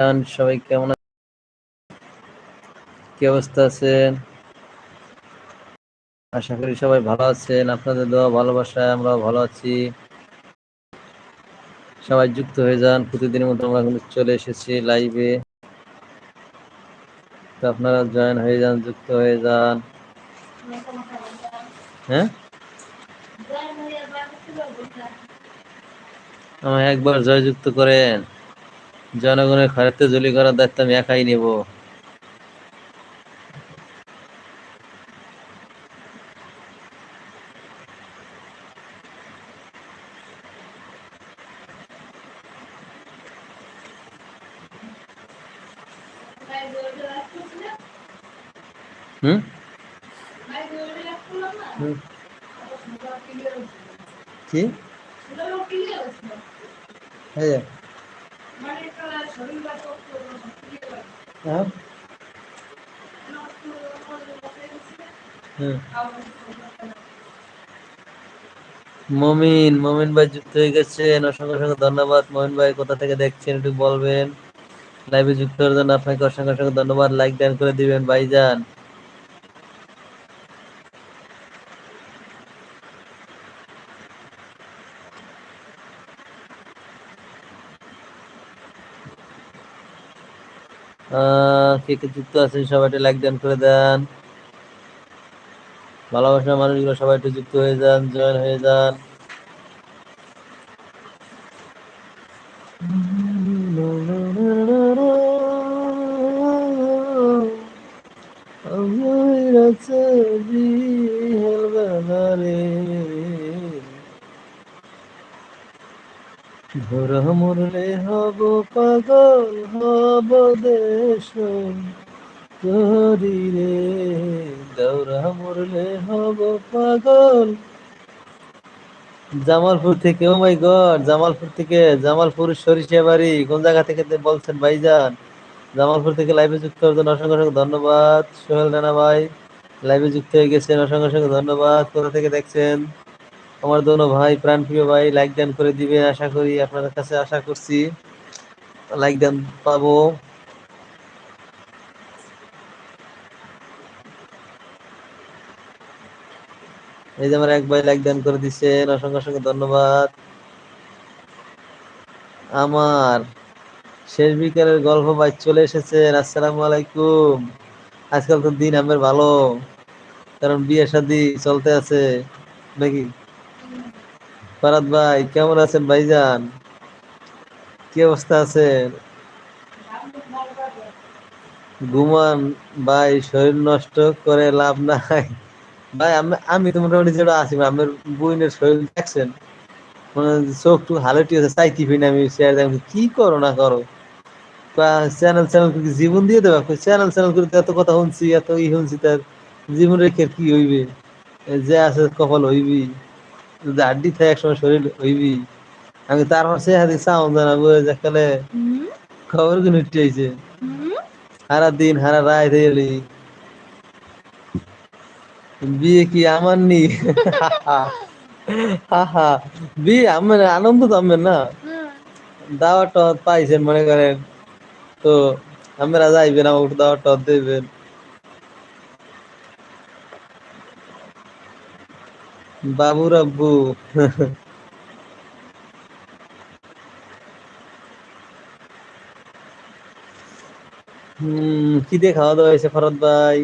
ভাইজান সবাই কেমন কি অবস্থা আছেন? আশা করি সবাই ভালো আছেন, আপনাদের দোয়া, ভালোবাসায় আমরা ভালো আছি। সবাই যুক্ত হয়ে যান, প্রতিদিনের মতো আমরা কিন্তু চলে এসেছি লাইভে তো আপনারা জয়েন হয়ে যান, যুক্ত হয়ে যান। হ্যাঁ? আমায় একবার জয়যুক্ত করেন। জনগণের খারাপতে জলি করার দায়িত্ব আমি একাই নেব। হুম। কি? এই হ্যাঁ। মমিন মমিন ভাই যুক্ত হয়ে গেছেন। অসংখ্য অসংখ্য ধন্যবাদ। মমিন ভাই কোথা থেকে দেখছেন একটু বলবেন। লাইভে যুক্ত হওয়ার জন্য আপনাকে অসংখ্য অসংখ্য ধন্যবাদ। লাইক ডান করে দিবেন ভাইজান। কে কে যুক্ত আছেন সবাই লাইক দেন, করে দেন। ভালোবাসার মানুষগুলো সবাই একটু যুক্ত হয়ে যান জয়েন হয়ে যান। মরলে হব পাগল, হব দেশ। রে, দৌড়া মরলে হব পাগল। জামালপুর থেকে, ও মাই গড, জামালপুর থেকে, জামালপুর সরিষা বাড়ি, কোন জায়গা থেকে বলছেন ভাইজান? জামালপুর থেকে লাইভে যুক্ত জন্য অসংখ্য অসংখ্য ধন্যবাদ। সোহেল রানা ভাই লাইভে যুক্ত হয়ে গেছেন, অসংখ্য অসংখ্য ধন্যবাদ। কোথা থেকে দেখছেন? আমার দোনো ভাই, প্রাণপ্রিয় ভাই লাইক দান করে দিবেন আশা করি, আপনাদের কাছে আশা করছি। লাইক দান পাবো। এই যে আমার এক ভাই লাইক দান করে দিচ্ছেন অসংখ্য অসংখ্য ধন্যবাদ। আমার শেষ বিকালের গল্প ভাই চলে এসেছেন আসসালামু আলাইকুম। আজকাল তো দিন আমার ভালো, কারণ বিয়ে শাদি চলতে আছে। নাকি? ফারাদ ভাই, কেমন আছেন ভাইজান? কি অবস্থা আছেন? ঘুমান ভাই, শরীর নষ্ট করে লাভ নাই। ভাই, আমি আমি তো মোটামুটি যেটা আছি আমার বইনের শরীর দেখছেন? মানে চোখ টুক হালটি আছে চাইতে পারি আমি শেয়ার দেখ কি করো না করো? চ্যানেল চ্যানেল করে জীবন দিয়ে দেবা? চ্যানেল চ্যানেল করে এত কথা শুনছি, এত ই শুনছি, তার জীবন রেখে কি হইবে? যে আছে কপাল হইবি যদি আড্ডি থাকে একসময় শরীর হইবি। আমি তারপর সে হাতে চাও জানাব যেখানে খবরগুলো উঠেছে সারা দিন সারা রাত এলি বিয়ে কি আমার নি? হাহা। বিয়ে আমার আনন্দ তো আমার না? টাওয়াত পাইছেন মনে করেন। তো আমরা যাইবেন আমাকে দাওয়াত টাওয়াত দেবেন। বাবুর আব্বু। হম, কি দিয়ে খাওয়া দাওয়া হয়েছে ফরদ ভাই?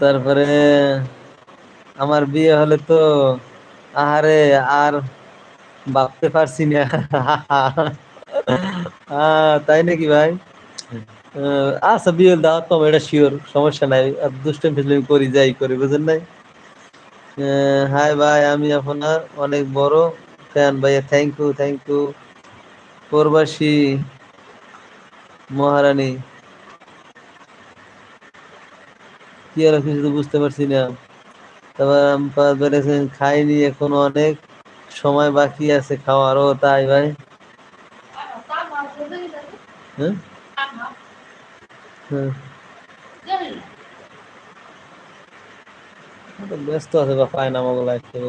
তারপরে আমার বিয়ে হলে তো আহারে আর ভাবতে পারছি না। তাই নাকি ভাই? আচ্ছা বিয়ে দাওয়াত পাবো এটা শিওর সমস্যা নাই। দুষ্টামি ফেসলামি করি, যাই করি, বুঝেন নাই? হাই ভাই, আমি আপনার অনেক বড় ফ্যান ভাইয়া। থ্যাংক ইউ থ্যাংক ইউ প্রবাসী মহারানী। কি আর কিছু তো বুঝতে পারছি না। তারপর খাইনি এখনও অনেক। সময় বাকি আছে খাওয়ারও তাই ভাই? হ্যাঁ? হ্যাঁ। ব্যস্ত আছে বা পায় না মগলা খেয়ে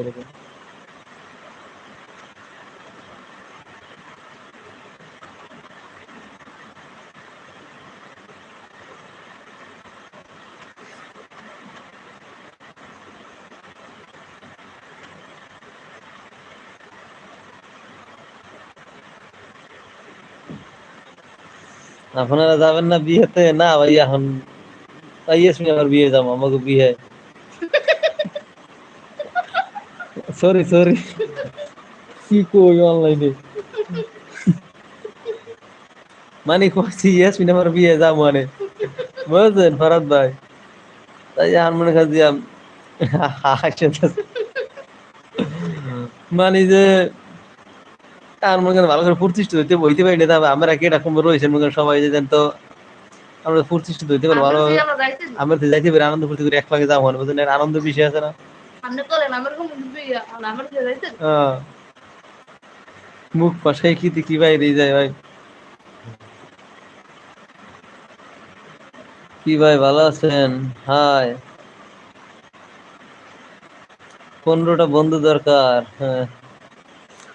আপনারা যাবেন না বিয়েতে? না ভাই, এখন ইয়াসমিন আমার বিয়ে যাব, আমাকে বিয়ে। সরি সরি কি কই অনলাইনে মানে কইছি, ইয়াসমিন আমার বিয়ে যাব মানে। বুঝছেন, ফরাদ ভাই? তাই এখন মনে দিয়াম মানে যে আর মনে করেন ভালো করে প্রতিষ্ঠিত হইতে বইতে পারি না তবে আমরা কি এরকম রয়েছেন মনে করেন সবাই যেতেন তো আমরা প্রতিষ্ঠিত হইতে পারব ভালো আমরা তো যাইতে পারি আনন্দ ফুর্তি করে এক যাব বুঝলেন? আনন্দ বিষয় আছে না? হ্যাঁ। মুখ পাশাই কি কি বাইরে যায় ভাই? কি ভাই ভালো আছেন? হাই। পনেরোটা বন্ধু দরকার হ্যাঁ।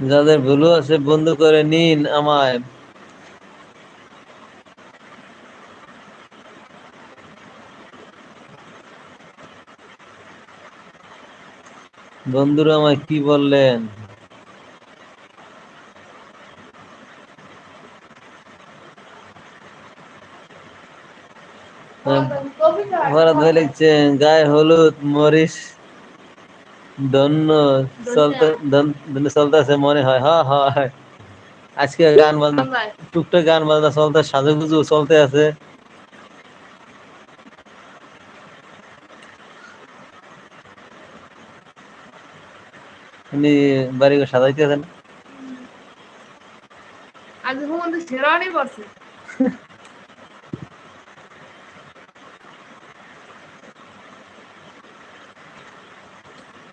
যাদের ভুলু আছে বন্ধু করে নিন আমায়। বন্ধুরা আমায় কি বললেন? কবিতা। ভরত ভাই লিখছেন গায়ে হলুদ মরিস ধন্য চলতে ধন্য চলতেছে মনে হয় হ্যাঁ হয় আজকে গান বাজনা টুকটাক গান বাজনা চলতে সাজুগুজু চলতে আছে উনি বাড়ি সাজাইতেছেন আজ ঘুমন্ত শেরানি পড়ছে ফরাদ ভাই আমরা এবার নাম্বার টোল দিতে যাই বাচ্চা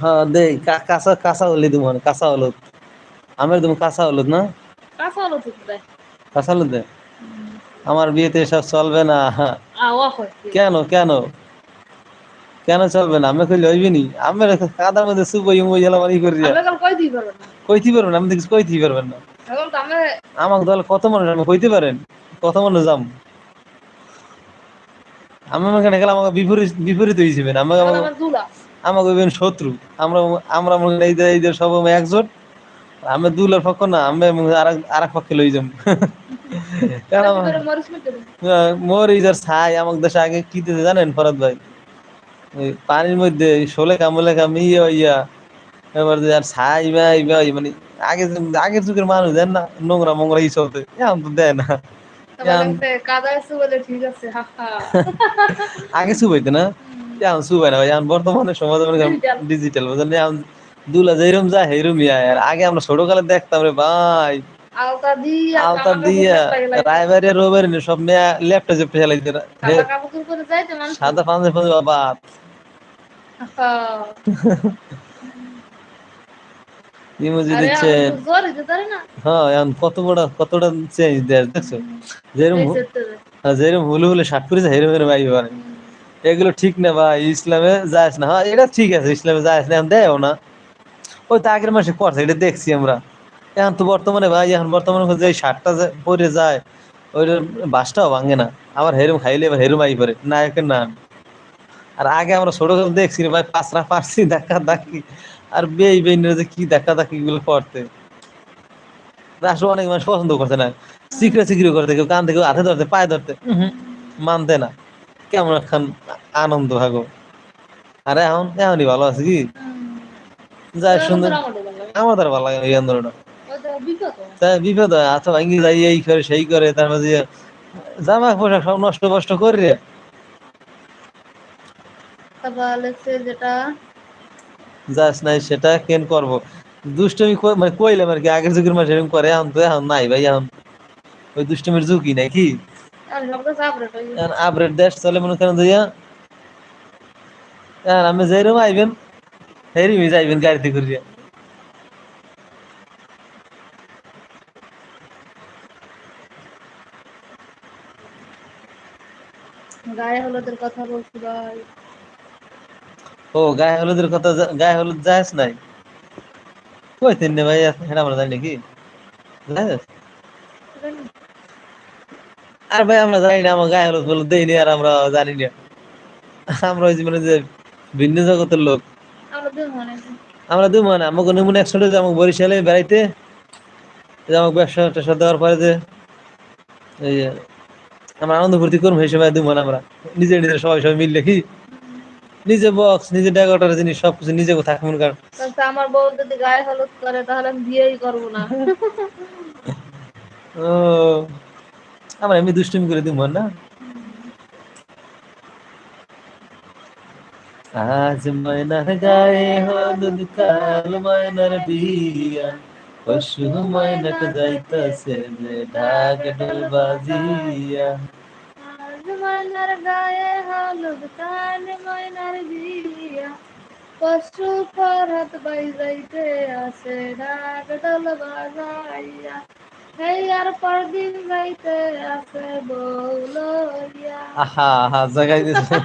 হ্যাঁ দে কাঁচা কাঁচা হলুদ দিব মানে কাঁচা হলুদ। আমের তুমি কাঁচা হলুদ না? কাঁচা হলো কাঁচা হলুদ দে। আমার বিয়েতে এসব চলবে না। কেন কেন? কেন চলবে না? আমি কইলে হইবে নি? আমি কাদার মধ্যে সুবই মুই গেলাম আর ই করি কইতে পারবেন আমি দেখছি কইতে পারবেন না। আমাকে দল কত মানুষ আমি কইতে পারেন? কত মানুষ যাম? আমি ওখানে গেলাম আমাকে বিপরীত বিপরীত হয়েছিবেন আমাকে আমার আমাকে হইবেন শত্রু। আমরা আমরা মনে এই যে এই যে সব একজোট। আমি দুলার পক্ষ না আমি আর আর এক পক্ষে লই যাম কারণ আমার- মোর এই যার ছাই আমাকে দেশে আগে কি দিতে জানেন ফরাদ ভাই? পানির মধ্যে শোলে কামলে কাম ইয়া। এবার যে আর ছাই ভাই ভাই মানে আগে আগের যুগের মানুষ দেন না নোংরা মোংরা এই চলতে এখন তো দেয় না। আগে সুবাইতে না? এখন সুবাই না এখন বর্তমানে সমাজ ডিজিটাল বুঝলেন? এখন দুলা যেরম যায় হেরম আর আগে আমরা ছোটকালে দেখতাম রে ভাই। আলতা দিয়া আলতা দিয়া রায়বাড়ি রোবারি সব মেয়া লেফটে জেপটে চালাইতে। সাদা হা। ইমোজি দিচ্ছেন হ্যাঁ এখন কত বড় কতটা চেঞ্জ দেশ দেখছ। হ্যাঁ, যেরম হুলু হুলে শার্ট পরেছে হেরম হেরম আইবে পারে এগুলো ঠিক না ভাই ইসলামে যাস না। হ্যাঁ এটা ঠিক আছে ইসলামে যাস না এখন দেয়ও না। ওই তো আগের মাসে করছে এটা দেখছি আমরা। এখন তো বর্তমানে ভাই এখন বর্তমানে যে শার্টটা পরে যায় ওই বাসটাও ভাঙে না। আবার হেরম খাইলে এবার হেরম আই পরে। নায়কের নাম। আর আগে আমরা ছোট দেখছি ভাই পাঁচরা পারছি ধাক্কা ধাক্কি আর বেই বেইনের যে কি ধাক্কা ধাক্কি গুলো করতে। আসলে অনেক মানুষ পছন্দ করছে না। সিকরে সিকরে করতে কেউ কান থেকে হাতে ধরতে পায়ে ধরতে। মানতে না। কেমন একখান আনন্দ ভাগো। আরে এখন এখনই ভালো আছে কি? যাই সুন্দর। আমার আমাদের ভালো লাগে এই আন্দোলনটা। বিপদ। হয়। হাতে ভাঙ্গি যাই এই করে সেই করে তার মাঝে জামা পোশাক সব নষ্ট কষ্ট করে তারপর যেটা যাস নাই সেটা কেন করব? দুষ্টমি মানে কইলাম আর কি আগের যুগের মানুষ এরকম করে এখন তো এখন নাই ভাই এখন ওই দুষ্টমির ঝুঁকি নাই কি আর সব কাছে আপডেট দেশ চলে মনে করেন দিয়া আর আমি যেরকম আইবেন সেরকমই যাইবেন গাড়িতে করিয়া গায়ে হলুদের কথা বলছি ভাই। ও গায়ে হলুদের কথা গায়ে হলুদ যাস নাই? কইতেন না ভাই হ্যাঁ আমরা জানি নাকি? আর ভাই আমরা জানি না আমার গায়ে হলুদ হলুদ দেয়নি আর আমরা জানি না। আমরা ওই মানে যে ভিন্ন জগতের লোক। আমরা দুই মনে মানে আমাকে নমুনা একসাথে যে আমাকে বরিশালে বেড়াইতে যে আমাকে ব্যবসা ট্যাবসা দেওয়ার পরে যে এই আমরা আনন্দ ফুর্তি করব সেই সময় দুই মানে আমরা নিজে নিজে সবাই সবাই মিললে কি নিজে বক্স নিজে ডেকোরেটর জিনিস সবকিছু নিজে থাকবেন কারণ তাহলে আমার বউ যদি গায়ে হলুদ করে তাহলে আমি বিয়েই করব না। ও আমরা এমনি দুষ্টুমি করে দিব না? আজ ময়নার গায়ে হলুদ কাল ময়নার বিয়া। পশু ময়নাক যাইতাছে যে ঢাক ঢোল বাজিয়া। ময়নার গায়ে হলুদ কান ময়নার দিয়া পশু ফরহাত বাইজাইতে আসে ডাক ডল বাজাইয়া হেই আর পরদিন যাইতে আসে বউলইয়া আহা আহা জাগাই দিছে